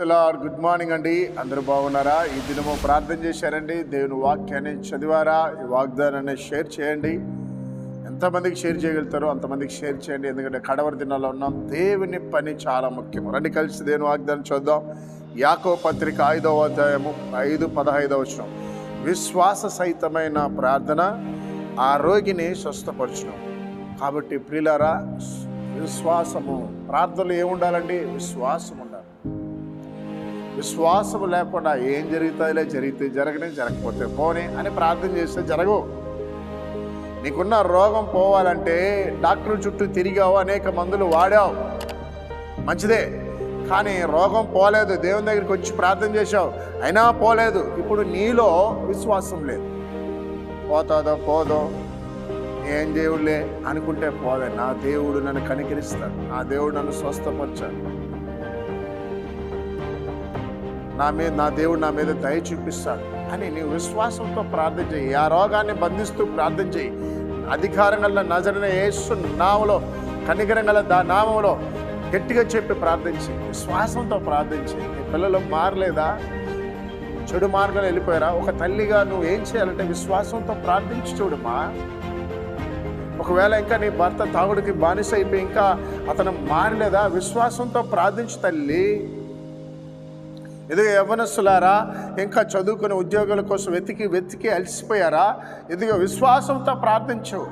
Lord good morning అండి. అందరూ బాగున్నారా? ఈ దినము ప్రార్థన చేశారండి. దేవుని వాక్యాన్ని చదివారా? ఈ వాగ్దానాన్ని షేర్ చేయండి. ఎంతమందికి షేర్ చేయగలుగుతారో అంతమందికి షేర్ చేయండి. ఎందుకంటే కడవరి దినాల్లో ఉన్నాం. దేవుని పని చాలా ముఖ్యం. రండి కలిసి దేవుని వాగ్దానం చూద్దాం. యాకో పత్రిక ఐదవ అధ్యాయము ఐదు పదహైదవ వచనం. విశ్వాస సహితమైన ప్రార్థన ఆ రోగిని స్వస్థపరచడం కాబట్టి ప్రియులారా విశ్వాసము ప్రార్థనలు ఏముండాలండి? విశ్వాసం ఉండాలి విశ్వాసం లేకుండా ఏం జరుగుతుందిలే జరిగితే జరగడం జరగకపోతే పోనీ అని ప్రార్థన చేస్తే జరగవు. నీకున్న రోగం పోవాలంటే డాక్టర్ చుట్టూ తిరిగావు అనేక మందులు వాడావు. మంచిదే. కానీ రోగం పోలేదు. దేవుని దగ్గరికి వచ్చి ప్రార్థన చేశావు. అయినా పోలేదు. ఇప్పుడు నీలో విశ్వాసం లేదు. పోతాదో పోదో? ఏం దేవుడులే అనుకుంటే పోదే నా దేవుడు నన్ను కనికరిస్తాడు. నా దేవుడు నన్ను స్వస్థపరచాడు. నా మీద నా దేవుడు నా మీద దయ చూపిస్తాడు అని నీవు విశ్వాసంతో ప్రార్థన చేయి. ఆ రోగాన్ని బంధిస్తూ ప్రార్థన చేయి. అధికారం గల నజరన యేసు నామలో కనికరం గల దా నామంలో గట్టిగా చెప్పి ప్రార్థించి విశ్వాసంతో ప్రార్థించి నీ పిల్లలు మారలేదా? చెడు మార్గంలో వెళ్ళిపోయారా? ఒక తల్లిగా నువ్వు ఏం చేయాలంటే విశ్వాసంతో ప్రార్థించి చూడమ్మా ఒకవేళ ఇంకా నీ భర్త తాగుడికి బానిస అయిపోయి ఇంకా అతను మారలేదా? విశ్వాసంతో ప్రార్థించు తల్లి. ఇదిగో యవనస్సులారా ఇంకా చదువుకునే ఉద్యోగాల కోసం వెతికి వెతికి అలసిపోయారా? ఇదిగో విశ్వాసంతో ప్రార్థించు.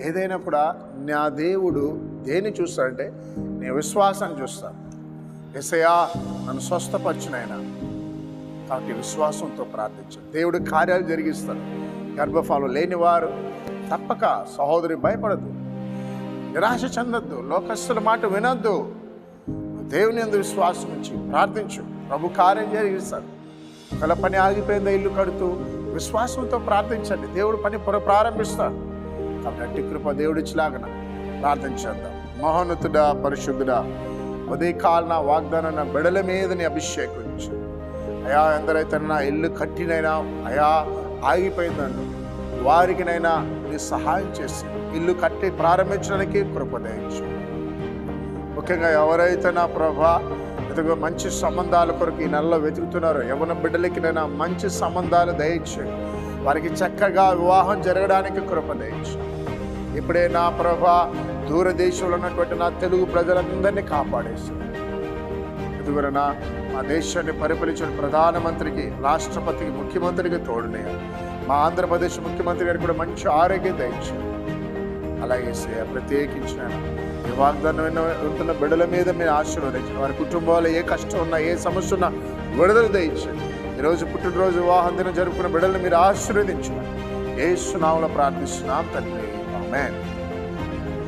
ఏదైనా కూడా నా దేవుడు దేన్ని చూస్తాడంటే నీ విశ్వాసాన్ని చూస్తాను ఎసయా నన్ను స్వస్థపరిచినైనా కాబట్టి విశ్వాసంతో ప్రార్థించు. దేవుడు కార్యాలు జరిగిస్తాడు. గర్భఫలం లేనివారు తప్పక సహోదరి భయపడద్దు. నిరాశ చెందొద్దు. లోకస్తుల మాట వినొద్దు. దేవుని అందు విశ్వాసం ఉంచి ప్రార్థించు. ప్రభు కార్యం జరిగిస్తాడు ఒకవేళ పని ఆగిపోయిందా ఇల్లు కడుతూ విశ్వాసంతో ప్రార్థించండి. దేవుడు పని పున ప్రారంభిస్తాడు కాబట్టి కృప దేవుడు ఇచ్చిలాగన ప్రార్థన చేద్దాం. మహోన్నతుడా పరిశుద్ధుడా ఉదయకాలన వాగ్దాన బిడల మీదని అభిషేకించు అయా ఎందరైతే నా ఇల్లు కట్టినైనా అయా ఆగిపోయిందండి. వారికినైనా నీ సహాయం చేసి ఇల్లు కట్టి ప్రారంభించడానికి కృప దయించు ముఖ్యంగా ఎవరైతే నా ప్రభా ఇదిగో మంచి సంబంధాల కొరకు ఈ నెలలో వెతుకుతున్నారో యవన బిడ్డలకి నేను మంచి సంబంధాలు దయచేయండి వారికి చక్కగా వివాహం జరగడానికి కృప దయచేయండి ఇప్పుడే నా ప్రభా దూరదేశంలో ఉన్నటువంటి నా తెలుగు ప్రజలందరినీ కాపాడేసి ఎదుగురన మా దేశాన్ని పరిపాలించిన ప్రధానమంత్రికి రాష్ట్రపతికి ముఖ్యమంత్రికి తోడునే మా ఆంధ్రప్రదేశ్ ముఖ్యమంత్రి గారికి కూడా మంచి ఆరోగ్యం దయచేయండి అలాగే సే- ప్రత్యేకించిన ఈ వాగ్దానం ఉంటున్న బిడ్డల మీద మీరు ఆశీర్వదించండి. వారి కుటుంబాల్లో ఏ కష్టం ఉన్నా ఏ సమస్య ఉన్నా విడుదల దయించండి ఈరోజు పుట్టినరోజు వివాహం దినం జరుపుకున్న బిడ్డలను మీరు ఆశీర్వదించండి. ఏ సునామలో ప్రార్థిస్తున్నాం తండ్రి. ఆమేన్.